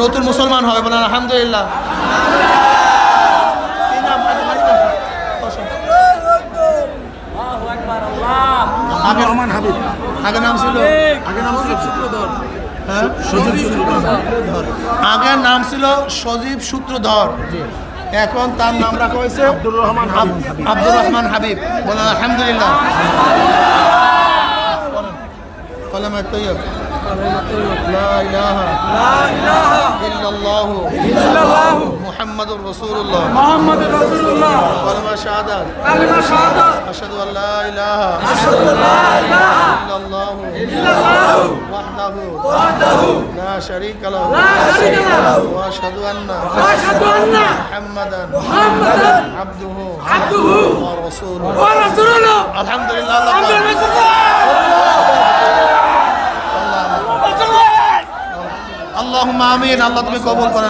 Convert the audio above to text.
নতুন মুসলমান হবে বলেন আলহামদুলিল্লাহ? আগে মানি। আগে রহমান হাবিব। আগে নাম ছিল আগে নাম ছিল সূত্রধর হ্যাঁ? আগের নাম ছিল সজীব সূত্রধর এখন তার নাম রাখা হয়েছে আব্দুর রহমান আব্দুর রহমান হাবিব। বলেন আলহামদুলিল্লাহ। لا إله لا إله إلا الله. إلا الله محمد رسول الله. محمد رسول الله كلمة شهادة كلمة شهادة أشهد أن لا إله أشهد أن لا إله إلا الله. إلا الله وحده وحده لا شريك له. لا شريك له وأشهد أن وأشهد أن محمدا محمدا عبده عبده ورسوله. ورسوله. الحمد لله الحمد لله আল্লাহুম্মা আমিন। আল্লাহ তুমি কবল করো।